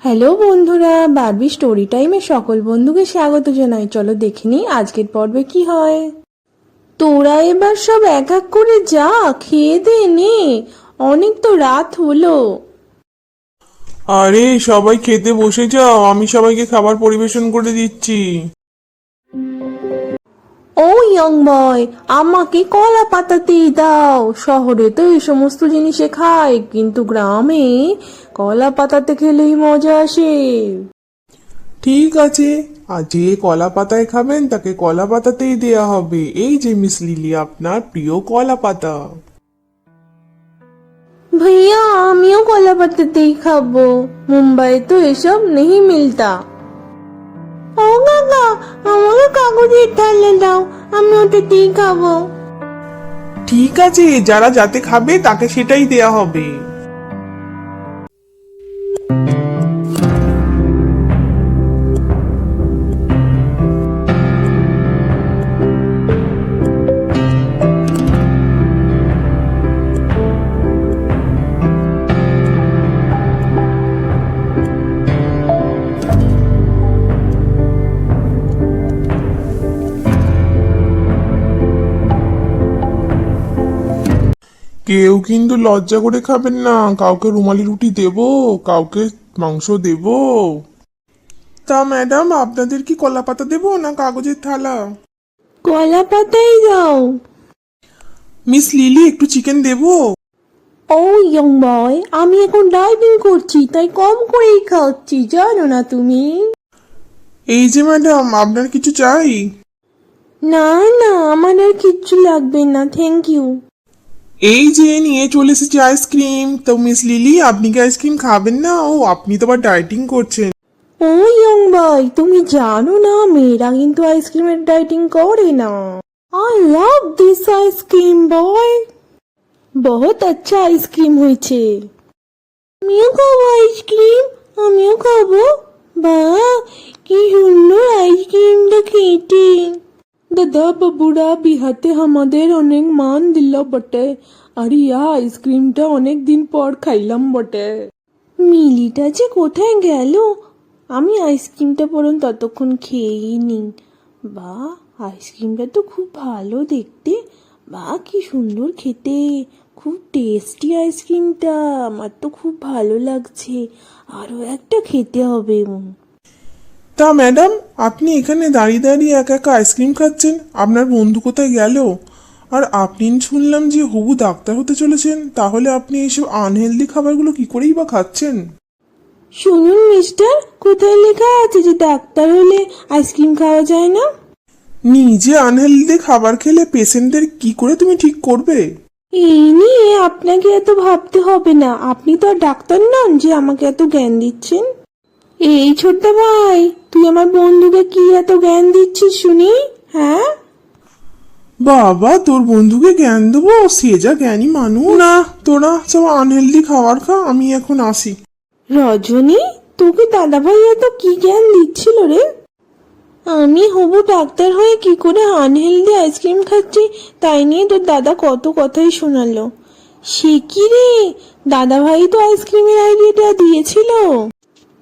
Hello বন্ধুরা, Barbie story টাইমে সকল বন্ধুকে স্বাগত জানাই। চলো দেখিনি আজকের পর্বে কি হয়। তোরা এবার সব এক এক করে যা, খেয়ে দে নে। অনেক তো রাত হলো। আরে, সবাই খেতে বসে যাও। আমি সবাইকে খাবার পরিবেশন করে দিচ্ছি। ইয়ং বয় আমাকে কলা পাতাতেই দাও। শহরে তো এই সমস্ত জিনিসে খায় কিন্তু গ্রামে কলা পাতাতে খেলেই মজা আসে। ঠিক আছে আর যে কলা পাতায় খাবেন তাকে কলা পাতাতেই দেয়া হবে। এই যে মিস লিলি আপনার প্রিয় কলা পাতা। भैया আমিও কলা পাতাতেই খাব। মুম্বাই তো এসব নেই মিলতা। ও কাকা আমাকে কাগজের থালে দাও, আমি ওটাতেই খাব। ঠিক আছে, যারা যাতে খাবে তাকে সেটাই দেয়া হবে। কেউ কিন্তু লজ্জা করে খাবেন না। কাউকে রুমালি রুটি দেবো কাউকে মাংস দেবো। তা ম্যাডাম আপনাদের কি কলা পাতা দেবো না কাগজের থালা? কলা পাতাই দাও। মিস লিলি একটু চিকেন দেবো? ও ইয়ং বয় আমি এখন ডাইভিং করছি তাই কম করেই খাচ্ছি জানো না তুমি? এই যে ম্যাডাম আপনার কিছু চাই? না না আমার আর কিচ্ছু লাগবে না থ্যাংক ইউ এই যে নিয়ে চলে এসেছি আইসক্রিম তো মিস লিলি আপনি কি আইসক্রিম খাবেন না? ও, আপনি তো আবার ডায়েটিং করছেন। ও ইয়ং ভাই তুমি জানো না, মেয়েরা কিন্তু আইসক্রিমের ডাইটিং করে না। I love this ice cream boy বহুত আচ্ছা আইসক্রিম হয়েছে। আমিও খাব আইসক্রিম আমিও খাব। বা, কি সুন্দর আইসক্রিমটা খেতে। দাদা বাবুরা বিহাতে আমাদের অনেক মান দিল বটে। আর ইয়া আইসক্রিমটা অনেক দিন পর খাইলাম বটে। মিলিটা যে কোথায় গেল? আমি আইসক্রিমটা বরং ততক্ষণ খেয়েই নি বা, আইসক্রিমটা তো খুব ভালো দেখতে। বা, কি সুন্দর খেতে। খুব টেস্টি আইসক্রিমটা। আমার তো খুব ভালো লাগছে। আরও একটা খেতে হবে। তা ম্যাডাম আপনি এখানে দাঁড়িয়ে দাঁড়িয়ে একা একা আইসক্রিম খাচ্ছেন? আপনার বন্ধু কোথায় গেল? আর আপনি শুনলাম যে হবু ডাক্তার হতে চলেছেন তাহলে আপনি এইসব আনহেলদি খাবারগুলো কি করেই বা খাচ্ছেন? শুনুন মিস্টার কোথায় লেখা আছে যে ডাক্তার হলে আইসক্রিম খাওয়া যায় না? নিজে আনহেলদি খাবার খেলে পেশেন্টদের কি করে তুমি ঠিক করবে? এই নিয়ে আপনাকে এত ভাবতে হবে না। আপনি তো আর ডাক্তার নন যে আমাকে এত জ্ঞান দিচ্ছেন। এই ছোট্ট ভাই তুই আমার বন্ধুকে কি এত জ্ঞান দিচ্ছিস শুনি? হ্যাঁ? বাবা তোর বন্ধুকে জ্ঞান দেবো? সে যা জ্ঞানী মানুষ। না। তোরা সব আনহেলদি খাবার খা আমি এখন আসি। রজনী তোকে দাদা ভাই এত কি জ্ঞান দিচ্ছিল রে? আমি হবু ডাক্তার হয়ে কি করে আনহেলদি আইসক্রিম খাচ্ছি তাই নিয়ে তোর দাদা কত কথাই শোনালো। সে কি রে? দাদা ভাই তো আইসক্রিমের আইডিয়াটা দিয়েছিল।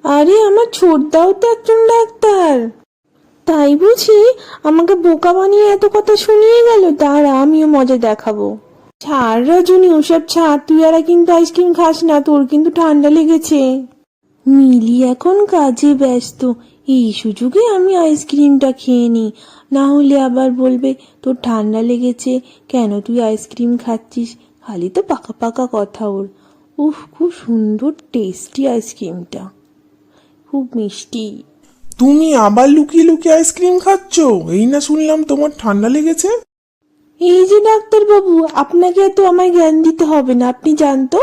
আরে, আমার ছোটদাও তো একজন ডাক্তার। তাই বুঝি আমাকে বোকা বানিয়ে এত কথা শুনিয়ে গেল? দাঁড়া, আমিও মজা দেখাবো। ছাড় রজনী, ওসব ছাড়, তুই আর কিন্তু আইসক্রিম খাস না, তোর কিন্তু ঠান্ডা লেগেছে। মিলি এখন কাজে ব্যস্ত, এই সুযোগে আমি আইসক্রিমটা খেয়ে নিই। না হলে আবার বলবে, তোর ঠান্ডা লেগেছে, কেন তুই আইসক্রিম খাচ্ছিস? খালি তো পাকা পাকা কথা ওর। উফ, খুব সুন্দর, টেস্টি আইসক্রিমটা। খুব মিষ্টি। তুমি আবার লুকিয়ে লুকিয়ে আইসক্রিম খাচ্ছ? এই না শুনলাম তোমার ঠান্ডা লেগেছে? এই যে ডাক্তারবাবু আপনাকে এত আমায় জ্ঞান দিতে হবে না আপনি জানতো?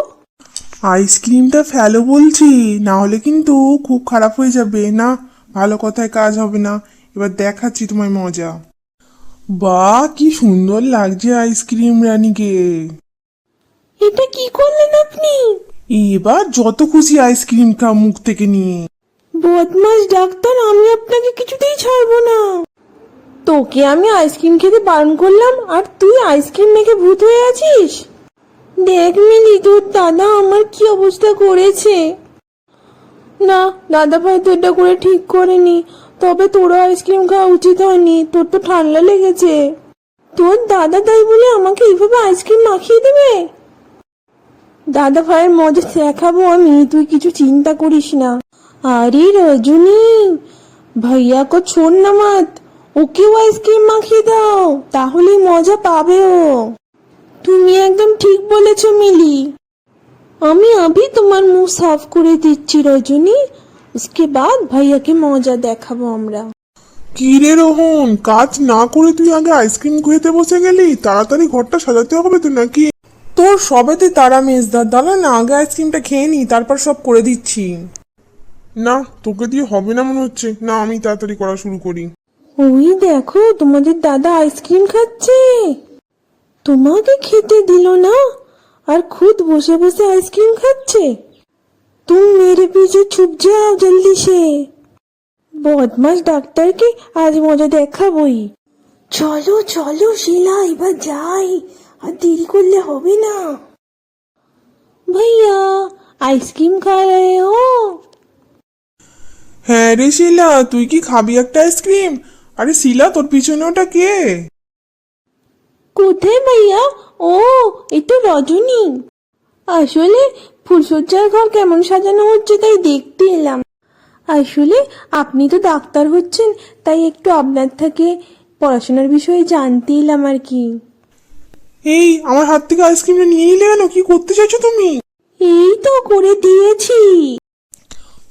আইসক্রিমটা ফেলো বলছি না হলে কিন্তু খুব খারাপ হয়ে যাবে না? ভালো কথায় কাজ হবে না। এবার দেখাচ্ছি তোমায় মজা। বা কি সুন্দর লাগছে আইসক্রিম রানীকে। এটা কি করলেন আপনি? এবার যত খুশি আইসক্রিম খা মুখ থেকে নিয়ে। বদমাস ডাক্তার, আমি আপনাকে কিছুতেই ছাড়বো না। তোকে আমি আইসক্রিম খেতে বারণ করলাম, আর তুই আইসক্রিম মেখে ভূত হয়ে আছিস? দেখ মিলি, তোর দাদা আমার কি অবস্থা করেছে। না, দাদা ভাই তো এটা করে ঠিক করেনি, তবে তোরও আইসক্রিম খাওয়া উচিত হয়নি, তোর তো ঠান্ডা লেগেছে। তোর দাদা তাই বলে আমাকে এইভাবে আইসক্রিম মাখিয়ে দেবে? দাদা ভাইয়ের মজা দেখাবো আমি, তুই কিছু চিন্তা করিস না। আরে রজনী ভাইয়া কো ছোড় না মাত ওকেও আইসক্রিম মাখিয়ে দাও তাহলেই মজা পাবে ও। তুমি একদম ঠিক বলেছ মিলি। আমি আভি তোমার মুখ সাফ করে দিচ্ছি রজনী উসকে বাদ ভাইয়াকে মজা দেখাবো আমরা। কি রে রোহন কাজ না করে তুই আগে আইসক্রিম খেতে বসে গেলি? তাড়াতাড়ি ঘরটা সাজাতে হবে তো নাকি? তোর সবেতে তারা মেজদার দাদা না আগে আইসক্রিমটা খেয়ে নি তারপর সব করে দিচ্ছি। না, তোকে দিয়ে হবে না মনে হচ্ছে। না, আমি তাড়াতাড়ি করা শুরু করি। ওই দেখো, তোমাদের দাদা আইসক্রিম খাচ্ছে। তোমাকে খেতে দিল না? আর খুদ বসে বসে আইসক্রিম খাচ্ছে? তুমি মেরে পিছে ছুপ যাও জলদি সে। বদমাস ডাক্তারকে আজ মজা দেখাবই। চলো চলো, শিলা, এবার যাই। আর দেরি করলে হবে না। ভাইয়া, আইসক্রিম খা রে ও। হ্যাঁ রে শিলা তুই কি খাবি একটা আইসক্রিম? আরে শিলা তোর পিছনে ওটা কে? কোথায় ভাইয়া? ও এই তো রজনী। আসলে ফুলসজ্জার ঘর কেমন সাজানো হচ্ছে তাই দেখতে এলাম। আসলে আপনি তো ডাক্তার হচ্ছেন তাই একটু আপনার থেকে পড়াশোনার বিষয়ে জানতে এলাম আর কি। এই আমার হাত থেকে আইসক্রিমটা নিয়ে নিলে কেন? কি করতে চাইছো তুমি? এই তো করে দিয়েছি।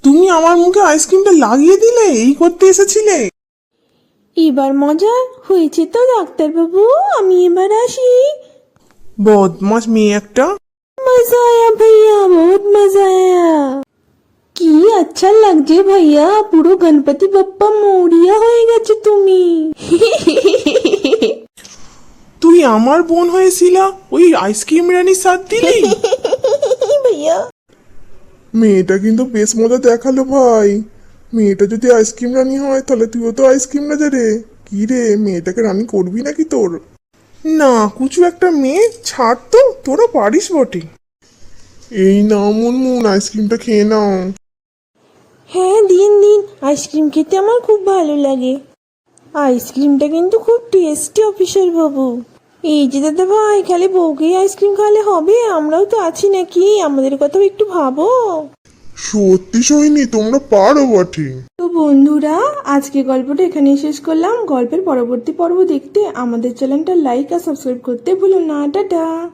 তুমি আমার মুখে আইসক্রিমটা লাগিয়ে দিলে এই করতে এসেছিলে এবার মজা হয়েছে তো ডাক্তারবাবু আমি এবার আসি বদমাস মেয়ে একটা मजा आया भैया बहुत मजा आया কি আচ্ছা লাগছে ভাইয়া পুরো গণপতি বাপ্পা মৌরিয়া হয়ে গেছে তুমি তুই আমার বোন হয়েছিলা ওই আইসক্রিম রানীর সাথ দিলি ভাইয়া মেয়েটা কিন্তু বেশ মজা দেখাল ভাই। মেয়েটা যদি আইসক্রিম রানী হয়, তাহলে তুইও তো আইসক্রিম রাজা রে। কি রে, মেয়েটাকে রানী করবি নাকি তোর? না, কুচু একটা মেয়ে, ছাড় তো তোরা পারিস বটে। এই নাও মুনমুন, আইসক্রিমটা খেয়ে নাও। হ্যাঁ দিন দিন, আইসক্রিম খেতে আমার খুব ভালো লাগে। আইসক্রিমটা কিন্তু খুব টেস্টি অফিসার বাবু। এই যে দাদা ভাই খালি বউকে আইসক্রিম খালে হবে? আমরাও তো আছি নাকি? আমাদের কথাও একটু ভাবো। সত্যি সহিনী তোমরা পারো বটে। তো বন্ধুরা আজকে গল্পটা এখানে শেষ করলাম। গল্পের পরবর্তী পর্ব দেখতে আমাদের চ্যানেলটা লাইক আর সাবস্ক্রাইব করতে ভুলো না। টাটা!